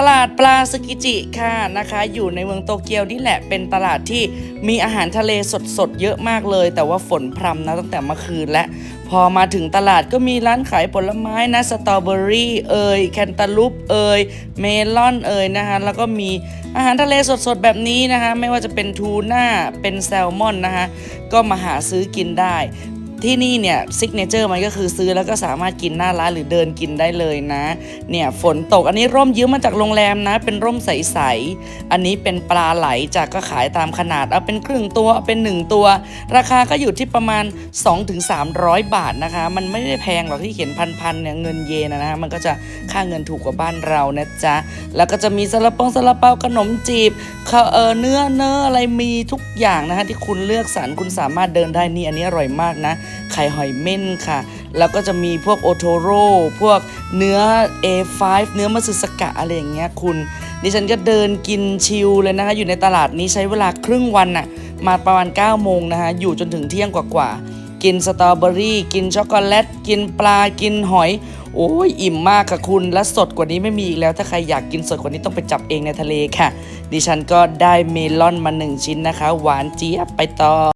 ตลาดปลาสกิจิค่ะนะคะ อยู่ในเมืองโตเกียวนี่แหละเป็นตลาดที่มีอาหารทะเลสดๆเยอะมากเลย แต่ว่าฝนพรำนะตั้งแต่เมื่อคืนและ พอมาถึงตลาดก็มีร้านขายผลไม้นะสตรอเบอรี่เอ่ยแคนตาลูปเอ่ยเมลอนเอ่ยนะคะแล้วก็มีอาหารทะเลสดๆ แบบนี้นะคะ ไม่ว่าจะเป็นทูน่าเป็นแซลมอนนะคะ ก็มาหาซื้อกินได้ ที่นี่เนี่ยซิกเนเจอร์มันก็คือซื้อแล้วก็สามารถกินหน้าร้านหรือเดินกินได้เลยนะ เนี่ยฝนตกอันนี้ร่มยืมมาจากโรงแรมนะ เป็นร่มใสๆ อันนี้เป็นปลาไหลจากก็ขายตามขนาด เอาเป็นครึ่งตัวเอาเป็นหนึ่งตัว ราคาก็อยู่ที่ประมาณ 2-300 บาทนะคะ มันไม่ได้แพงหรอกที่เขียนพันๆเนี่ยเงินเยนนะนะมันก็จะค่าเงินถูกกว่าบ้านเรานะจ๊ะ แล้วก็จะมีซาลาปงซาลาเปาขนมจีบข้าวเออเนื้อเนื้ออะไรมีทุกอย่างนะคะที่คุณเลือกสรรคุณสามารถเดินได้นี่อันนี้อร่อยมากนะไข่หอยเม่นค่ะ แล้วก็จะมีพวกโอโทโร่พวกเนื้อ A5 เนื้อมัสึสกะอะไรอย่างเงี้ยคุณ ดิฉันก็เดินกินชิลเลยนะคะ อยู่ในตลาดนี้ใช้เวลาครึ่งวันน่ะมาประมาณ 9 โมงนะคะอยู่จนถึงเที่ยงกว่าๆกินสตรอเบอรี่ กินช็อกโกแลต กินปลากินหอยโอ้ยอิ่มมากค่ะคุณและสดกว่านี้ไม่มีอีกแล้ว ถ้าใครอยากกินสดกว่านี้ต้องไปจับเองในทะเลค่ะ ดิฉันก็ได้เมลอนมาหนึ่งชิ้นนะคะ หวานเจี๊ยบไปต่อ